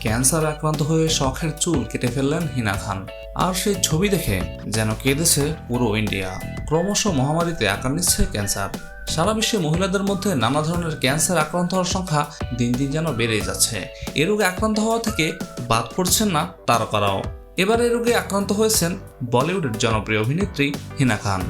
Cancer আক্রান্ত হয়ে শখের চুল কেটে ফেললেন হিনা খান। আর সেই ছবি দেখে যেন কেঁদেছে পুরো ইন্ডিয়া। ক্রমশ মহামারীতে আকার নিচ্ছে ক্যান্সার। সারা বিশ্বে মহিলাদের মধ্যে নানা ধরনের ক্যান্সার আক্রান্ত হওয়ার সংখ্যা দিন দিন যেন বেড়েই যাচ্ছে। এ রোগে আক্রান্ত হওয়া থেকে বাদ পড়ছেন না তারকারাও। এবার এ রোগে আক্রান্ত হয়েছেন বলিউডের জনপ্রিয় অভিনেত্রী হিনা খান।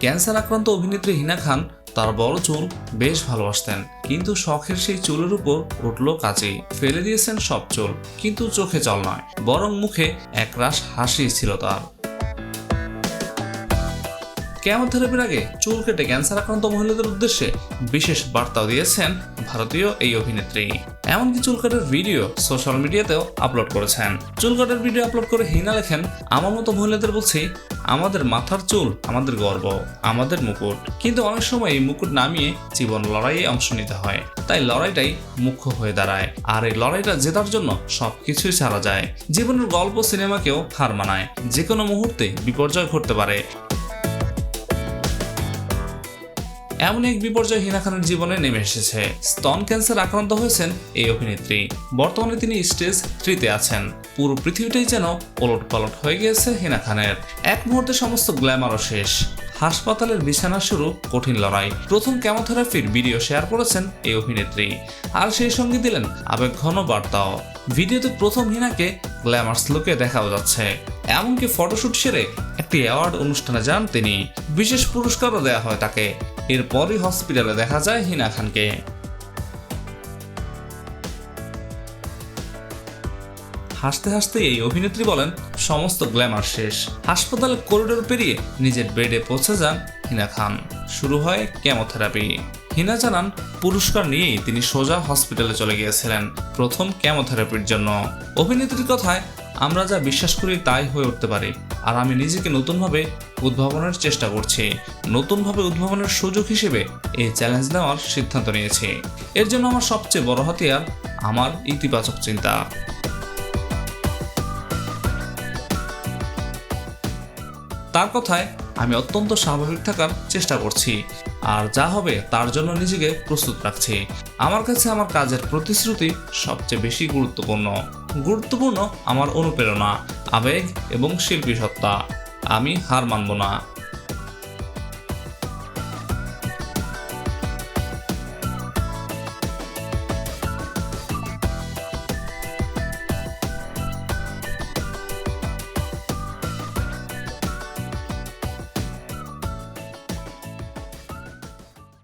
ক্যান্সার আক্রান্ত অভিনেত্রী হিনা খান তার বড় চুল বেশ ভালোবাসতেন, কিন্তু শখের সেই চুলের উপর উঠল কাজেই। ফেলে দিয়েছেন সব চুল, কিন্তু চোখে জল নয়, বরং মুখে একরাশ হাসি ছিল তার। কেমোথেরাপির আগে চুল কেটে ক্যান্সার আক্রান্ত মহিলাদের উদ্দেশ্যে বিশেষ বার্তাও দিয়েছেন ভারতীয় এই অভিনেত্রী। এমনকি চুল কাটার ভিডিও সোশ্যাল মিডিয়াতেও আপলোড করেছেন। চুল কাটার ভিডিও আপলোড করে হিনা লেখেন, আমার মতো মহিলাদের বলছি আমাদের মাথার চুল, আমাদের গর্ব, আমাদের মুকুট। কিন্তু অনেক সময় এই মুকুট নামিয়ে জীবন লড়াইয়ে অংশ নিতে হয়। তাই লড়াইটাই মুখ্য হয়ে দাঁড়ায়। আর এই লড়াইটা জেতার জন্য সবকিছুই ছাড়া যায়। জীবনের গল্প সিনেমাকেও হার মানায়। যে কোনো মুহূর্তে বিপর্যয় ঘটতে পারে। এমন এক বিপর্যয় হিনা খানের জীবনে নেমে এসেছে। স্তন ক্যান্সার আক্রান্ত হয়েছেন এই অভিনেত্রী। বর্তমানে তিনি স্টেজ থ্রিতে আছেন। পুরো পৃথিবীটাই যেন ওলট পালট হয়ে গিয়েছে হিনা খানের। এক মুহূর্তে সমস্ত গ্ল্যামারও শেষ। হাসপাতালের বিছানা শুরু কঠিন লড়াই। প্রথম কেমোথেরাপির ভিডিও শেয়ার করেছেন এই অভিনেত্রী। আর সেই সঙ্গে দিলেন আবেগ ঘন বার্তাও। ভিডিওতে প্রথম হিনাকে গ্ল্যামার্স লুকে দেখাও যাচ্ছে। এমনকি ফটোশুট সেরে একটি অ্যাওয়ার্ড অনুষ্ঠানে যান তিনি। বিশেষ পুরস্কারও দেওয়া হয় তাকে। এরপরই হসপিটালে দেখা যায় হিনা খানকে। হাসতে হাসতে এই অভিনেত্রী বলেন, সমস্ত গ্ল্যামার শেষ। হাসপাতালে করিডোর পেরিয়ে নিজের বেডে পৌঁছে যান হিনা খান। শুরু হয় কেমোথেরাপি। হিনা জানান, পুরস্কার নিয়েই তিনি সোজা হসপিটালে চলে গিয়েছিলেন প্রথম কেমোথেরাপির জন্য। অভিনেত্রীর কথায়, আমরা যা বিশ্বাস করি তাই হয়ে উঠতে পারি, আর আমি নিজেকে নতুনভাবে উদ্ভাবনের চেষ্টা করছি। নতুনভাবে উদ্ভাবনের সুযোগ হিসেবে এই চ্যালেঞ্জ নেওয়ার সিদ্ধান্ত নিয়েছে। এর জন্য আমার সবচেয়ে বড় হাতিয়ার আমার ইতিবাচক চিন্তা। তার কথায়, আমি অত্যন্ত স্বাভাবিক থাকার চেষ্টা করছি। আর যা হবে তার জন্য নিজেকে প্রস্তুত রাখছি। আমার কাছে আমার কাজের প্রতিশ্রুতি সবচেয়ে বেশি গুরুত্বপূর্ণ। গুরুত্বপূর্ণ আমার অনুপ্রেরণা, আবেগ এবং শিল্পী সত্তা। আমি হার মানব না।